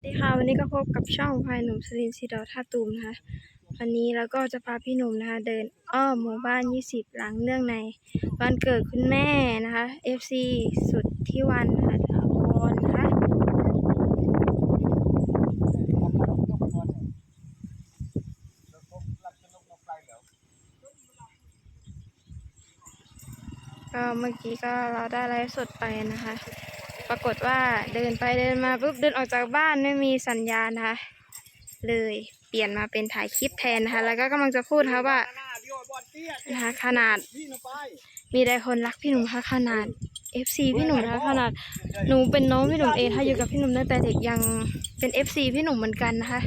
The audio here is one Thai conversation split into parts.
สวัสดีค่ะวันนี้ก็พบกับช่องพายหนุ่มสลินซีดอท่าตูมนะคะวันนี้เราก็จะพาพี่หนุ่มนะคะเดินอ้อมหมู่บ้าน 20 หลังเนื่องในวันเกิดคุณแม่นะคะ FC สุดที่วันนะคะถาวรนะคะก็เมื่อกี้ก็เราได้ไลฟ์สดไปนะคะ ปรากฏว่าเดินไปเดินมาปุ๊บเดินออกจากบ้านไม่มีสัญญาณนะคะ เลยเปลี่ยนมาเป็นถ่ายคลิปแทนนะคะแล้วก็กำลังจะพูดนะคะว่านะคะขนาดมีแต่คนรักพี่หนุ่มค่ะขนาด FC พี่หนุ่มนะคะขนาดหนูเป็นน้องพี่หนุ่มเองถ้าอยู่กับพี่หนุ่มตั้งแต่เด็กยังเป็น FC พี่หนุ่มเหมือนกันนะคะ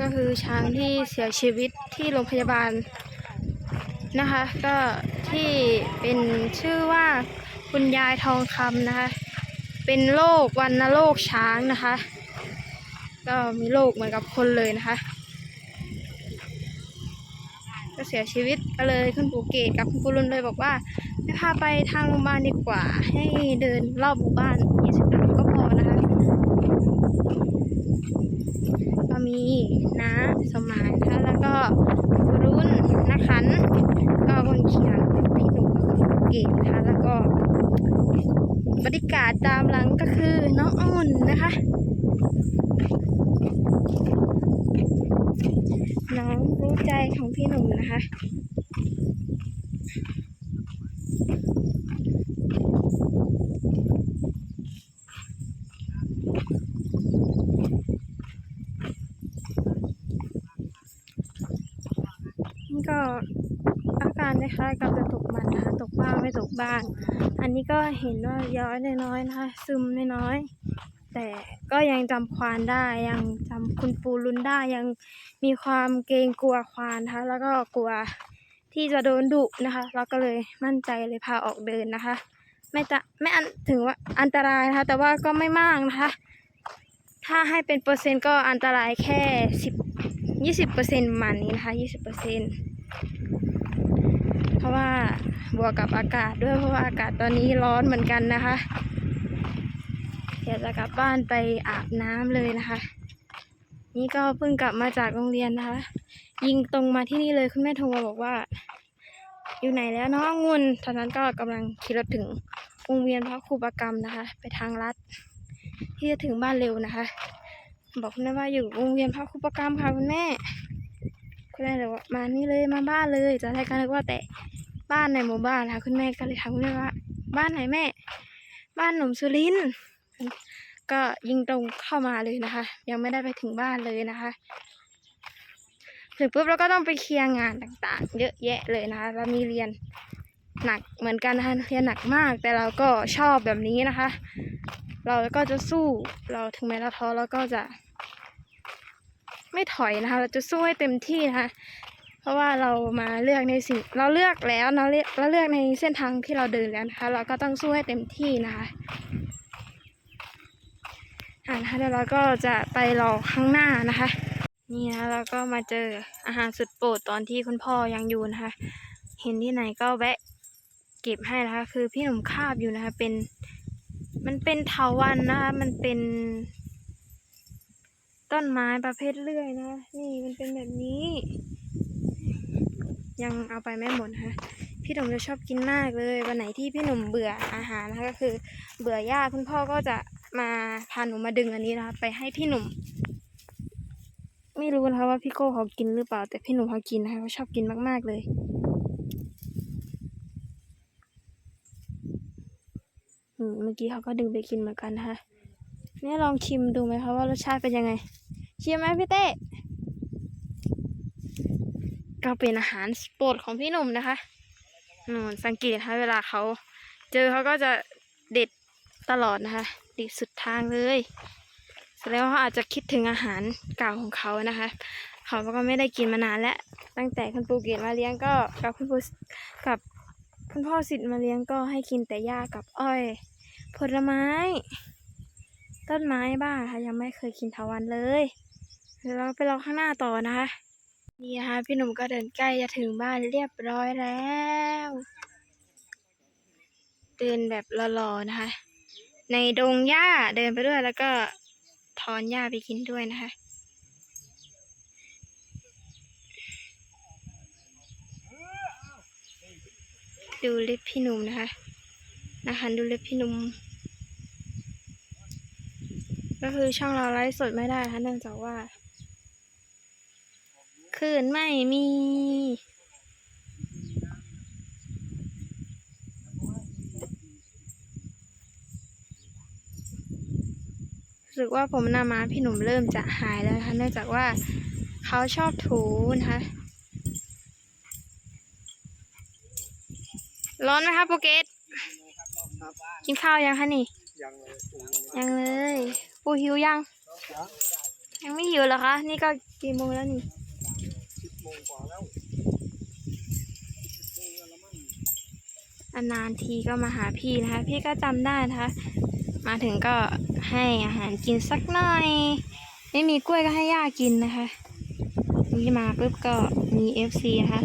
ก็ คือช้างที่เสียชีวิตที่โรงพยาบาลนะคะ ก็ที่เป็นชื่อว่าคุณยายทองคำนะคะ เป็นโรควัณโรคช้างนะคะ ก็มีโรคเหมือนกับคนเลยนะคะ ก็เสียชีวิตก็เลยคุณปู่เกตกับคุณปู่รุนเลยบอกว่าให้พาไปทางโรงพยาบาลดีกว่า ให้เดินรอบหมู่บ้าน20หลังก็พอนะคะ ก็มีน้าสมานนะคะแล้วก็รุ่นนักขันก็คนเขียนพี่หนุ่มก็คือเกตนะคะแล้วก็บรรยากาศตามหลังก็คือน้องอุ่นนะคะ น้องรู้ใจของพี่หนุ่มนะคะ นี่ก็อาการคล้ายๆกับจะตกมันนะคะ ตก บ้างไม่ตกบ้าง อันนี้ก็เห็นว่าย้อยน้อยๆนะคะ ซึมน้อยๆแต่ก็ยังจำควานได้ยังจำคุณปูรุนได้ยังมีความเกรงกลัวควานนะคะแล้วก็กลัวที่จะโดนดุนะคะ เราก็เลยมั่นใจเลยพาออกเดินนะคะ ไม่จะไม่อันถึงว่าอันตรายนะคะ แต่ว่าก็ไม่มากนะคะ ถ้าให้เป็นเปอร์เซ็นต์ก็อันตรายแค่สิบยี่สิบเปอร์เซ็นต์มาณนี้นะคะยี่สิบเปอร์เซ็นต์ ราะว่าบวกกับอากาศด้วยเพราะว่าอากาศตอนนี้ร้อนเหมือนกันนะคะเดี๋ยวจะกลับบ้านไปอาบน้ำเลยนะคะ นี่ก็เพิ่งกลับมาจากโรงเรียนนะคะ ยิงตรงมาที่นี่เลยคุณแม่โทรมาบอกว่า อยู่ไหนแล้วน้องงุนตอนนั้นก็กำลังขี่รถถึงวงเวียนพระครูประกรรมนะคะ ไปทางลัดที่จะถึงบ้านเร็วนะคะ บอกคุณแม่ว่าอยู่วงเวียนพระครูประกรรมค่ะคุณแม่คุณแม่เลยว่ามานี่เลยมาบ้านเลยจะได้กันนึกว่าแต่ บ้านในหมู่บ้านค่ะคุณแม่ก็เลยถามคุณแม่ว่า บ้านไหนแม่ บ้านหนุ่มสุรินก็ยิงตรงเข้ามาเลยนะคะ ยังไม่ได้ไปถึงบ้านเลยนะคะถึงปุ๊บเราก็ต้องไปเคลียร์งานต่างๆ เยอะแยะเลยนะคะเรามีเรียนหนักเหมือนกันนะคะเรียนหนักมาก แต่เราก็ชอบแบบนี้นะคะ เราก็จะสู้เราถึงแม้เราท้อเราก็จะ ไม่ถอยนะคะ เราจะสู้ให้เต็มที่นะคะ เพราะว่าเรามาเลือกในสิ่งเราเลือกแล้วเราเลือกเราเลือกในเส้นทางที่เราเดินแล้วนะคะ เราก็ต้องสู้ให้เต็มที่นะคะอ่านะคะเดี๋ยวเราก็จะไปรอข้างหน้านะคะ นี่นะเราก็มาเจออาหารสุดโปรดตอนที่คุณพ่อยังอยู่นะคะ เห็นที่ไหนก็แวะเก็บให้นะคะ คือพี่หนุ่มคาบอยู่นะคะ เป็นมันเป็นเถาวันนะคะมันเป็น ต้นไม้ประเภทเลื่อยนะ นี่มันเป็นแบบนี้ ยังเอาไปไม่หมดนะคะพี่หนุ่มจะชอบกินมากเลย วันไหนที่พี่หนุ่มเบื่ออาหารนะคะก็คือเบื่อหญ้าคุณพ่อก็จะมาพาหนูมาดึงอันนี้นะคะไปให้พี่หนุ่ม ไม่รู้นะคะว่าพี่โก้เขากินหรือเปล่า แต่พี่หนุ่มเขากินนะคะเขาชอบกินมากๆเลยเมื่อกี้เขาก็ดึงไปกินเหมือนกันนะคะเนี่ยลองชิมดูไหมคะว่ารสชาติเป็นยังไงชิมไหมพี่เต้ ก็เป็นอาหารโปรดของพี่หนุ่มนะคะนูนสังเกตนะคะเวลาเขาเจอเขาก็จะเด็ดตลอดนะคะเด็ดสุดทางเลยแสดงว่าเขาอาจจะคิดถึงอาหารเก่าของเขานะคะ เขาก็ไม่ได้กินมานานแล้ว ตั้งแต่คุณปู่เกตมาเลี้ยงก็กับคุณปู่กับคุณพ่อสิทธิ์มาเลี้ยงก็ให้กินแต่หญ้ากับอ้อย ผลไม้ ต้นไม้บ้างค่ะยังไม่เคยกินทาวันเลยเดี๋ยวเราไปรอข้างหน้าต่อนะคะ นี่นะคะพี่หนุ่มก็เดินใกล้จะถึงบ้านเรียบร้อยแล้ว เดินแบบหล่อๆนะคะ ในดงหญ้าเดินไปด้วยแล้วก็ถอนหญ้าไปกินด้วยนะคะดูเล็บพี่หนุ่มนะคะนะคะดูเล็บพี่หนุ่ม ก็คือช่องเราไลฟ์สดไม่ได้นะคะเนื่องจากว่า คืนไม่มี รู้สึกว่าผมหน้าม้าพี่หนุ่มเริ่มจะหายแล้วนะคะ เนื่องจากว่าเขาชอบถูนะคะ ร้อนไหมคะโปรเกตกินข้าวยังคะนี่ยังเลยปูยังเลยปูหิวยัง ยังไม่หิวเหรอคะ นี่ก็กี่โมงแล้วนี่ โมงกว่าแล้วนานทีก็มาหาพี่นะคะ พี่ก็จำได้นะคะ มาถึงก็ให้อาหารกินสักหน่อย ไม่มีกล้วยก็ให้ย่ากินนะคะนี่มาปุ๊บก็มี FC นะคะ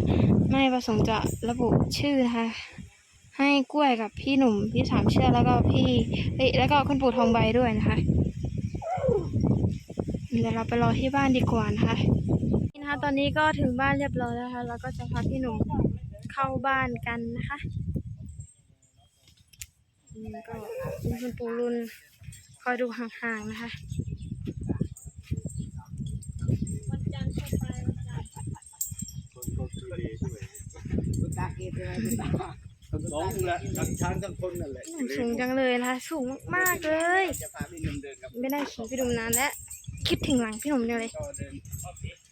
ไม่ประสงค์จะระบุชื่อนะคะ ให้กล้วยกับพี่หนุ่ม พี่สามเชื่อแล้วก็พี่เอ้แล้วก็คุณปู่ทองใบด้วยนะคะ เดี๋ยวเราไปรอที่บ้านดีกว่านะคะ นี่นะคะ ตอนนี้ก็ถึงบ้านเรียบร้อยแล้วนะคะเราก็จะพาพี่หนุ่มเข้าบ้านกันนะคะนี่ก็มีคุณปู่รุนคอยดูห่างๆนะคะคนก็คือดีด้วยคุณตาเกตอะไรคุณตาทั้งสองนั่นแหละทั้งช้างทั้งคนนั่นแหละสูงจังเลยนะคะสูงมากๆเลยจะพาพี่หนุ่มเดินกับไม่ได้ขี่พี่หนุ่มนานแล้วคิดถึงหลังพี่หนุ่มจังเลยก็เดิน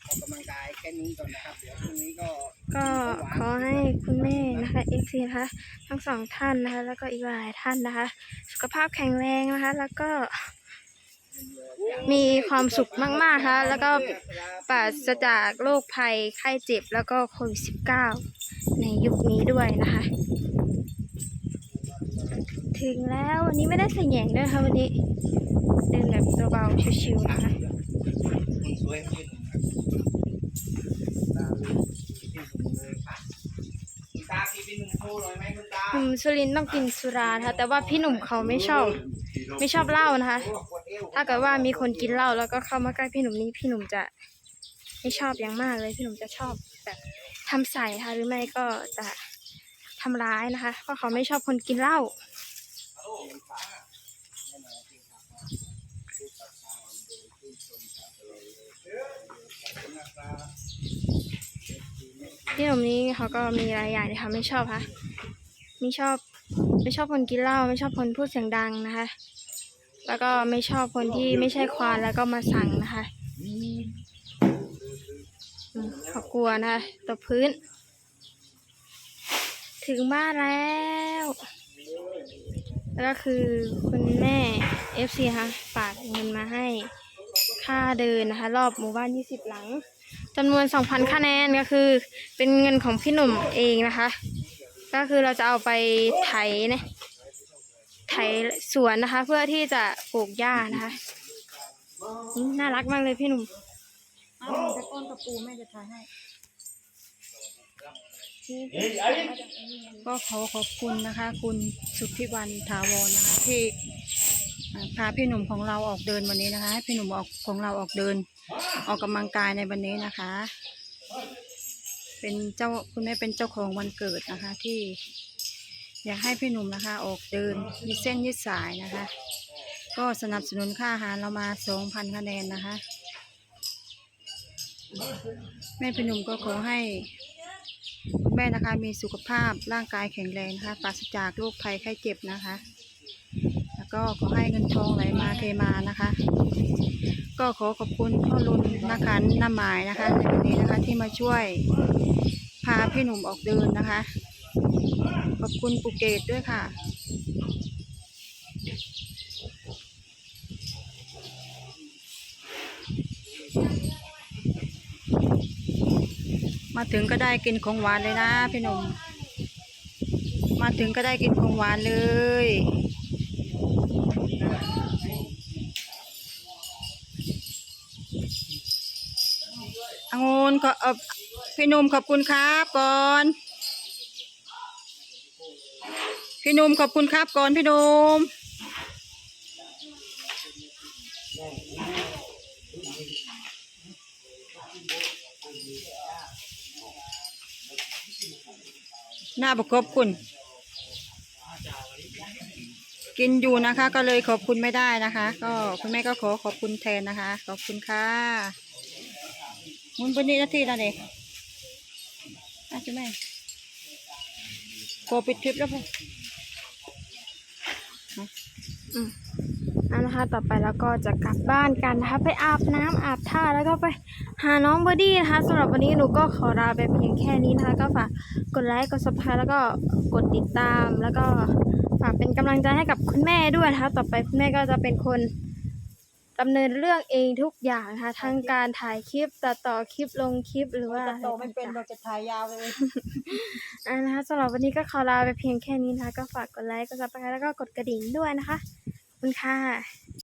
ออกกำลังกายแค่นี้ก่อนนะครับ เดี๋ยวพรุ่งนี้ก็ก็ขอให้คุณแม่นะคะเอฟซีนะคะทั้งสองท่านนะคะ แล้วก็อีกหลายท่านนะคะ สุขภาพแข็งแรงนะคะ แล้วก็มีความสุขมากๆนะคะแล้วก็ปราศจากโรคภัยไข้เจ็บแล้วก็โควิด19 ในยุคนี้ด้วยนะคะ ถึงแล้ววันนี้ไม่ได้ใส่แหยงด้วยนะคะวันนี้ เดินแบบเบาๆชิวๆนะคะ คุณสวยขึ้นตาเลยพี่หนุ่มเลยค่ะคุณตากินเป็นหนึ่งโซ่เลยไหมคุณตาหนุ่มสุรินทร์ต้องกินสุรานะคะแต่ว่าพี่หนุ่มเขาไม่ชอบ ไม่ชอบเหล้านะคะ ถ้าเกิดว่ามีคนกินเหล้าแล้วก็เข้ามาใกล้พี่หนุ่มนี้พี่หนุ่มจะไม่ชอบอย่างมากเลยพี่หนุ่มจะชอบแบบทำใส่ค่ะหรือไม่ก็จะทำร้ายนะคะ เพราะเขาไม่ชอบคนกินเหล้า พี่หนุ่มนี้เขาก็มีหลายอย่างที่เขาไม่ชอบค่ะไม่ชอบไม่ชอบคนกินเหล้าไม่ชอบคนพูดเสียงดังนะคะ แล้วก็ไม่ชอบคนที่ไม่ใช่ควานแล้วก็มาสั่งนะคะอืมเขากลัวนะคะตบพื้น ถึงบ้านแล้ว แล้วก็คือคุณแม่ FC ค่ะฝากเงินมาให้ค่าเดินนะคะ รอบหมู่บ้าน20หลัง จำนวน 2,000 คะแนนก็คือ เป็นเงินของพี่หนุ่มเองนะคะ ก็คือเราจะเอาไปไถนะไถสวนนะคะ เพื่อที่จะปลูกหญ้านะคะอืมน่ารักมากเลยพี่หนุ่มเอาจะก้นกระปูแม่จะถ่ายให้ก็ขอขอบคุณนะคะ คุณสุทธิวันถาวรนะคะที่อ่าพาพี่หนุ่มของเราออกเดินวันนี้นะคะให้พี่หนุ่มออกของเราออกเดิน ออกกำลังกายในวันนี้นะคะ เป็นเจ้าคุณแม่เป็นเจ้าของวันเกิดนะคะ ที่อยากให้พี่หนุ่มนะคะ ออกเดินยืดเส้นยืดสายนะคะ ก็สนับสนุนค่าอาหารเรามาสองพันคะแนนนะคะ แม่พี่หนุ่มก็ขอให้คุณแม่นะคะมีสุขภาพร่างกายแข็งแรงนะคะปราศจากโรคภัยไข้เจ็บนะคะ ก็ขอให้เงินทองไหลมาเทมานะคะ ก็ขอขอบคุณพ่อรุนนะคะน้าหมายนะคะในวันนี้นะคะที่มาช่วยพาพี่หนุ่มออกเดินนะคะ ขอบคุณปุเกตด้วยค่ะมาถึงก็ได้กินของหวานเลยนะพี่หนุ่ม มาถึงก็ได้กินของหวานเลย องุนขอพี่นุ่มขอบคุณครับก่อน พี่นุ่มขอบคุณครับก่อนพี่นุ่มหน้าบอกขอบคุณ กินอยู่นะคะ ก็เลยขอบคุณไม่ได้นะคะ ก็คุณแม่ก็ขอขอบคุณแทนนะคะ ขอบคุณค่ะ มุนเป็นนี่นาทีละเด็กอาจจะแม่โกปิดคลิปแล้วพ่ออืมเอันะคะต่อไปแล้วก็จะกลับบ้านกันนะคะ ไปอาบน้ำอาบท่าแล้วก็ไปหาน้องเบอร์ดี้นะคะสำหรับวันนี้หนูก็ขอลาไปเพียงแค่นี้นะคะ ก็ฝากกดไลค์กดซับสไครต์แล้วก็กดติดตามแล้วก็ฝากเป็นกำลังใจให้กับคุณแม่ด้วยนะคะ ต่อไปคุณแม่ก็จะเป็นคน ดำเนินเรื่องเองทุกอย่างนะคะทั้งการถ่ายคลิปตัดต่อคลิปลงคลิปหรือว่าจะโตไม่เป็นเราจะถ่ายยาวเลยอ่านะคะสำหรับวันนี้ก็ขอลาไปเพียงแค่นี้นะคะ ก็ฝากกดไลค์กดซับสไครต์แล้วก็กดกระดิ่งด้วยนะคะขอบคุณค่ะ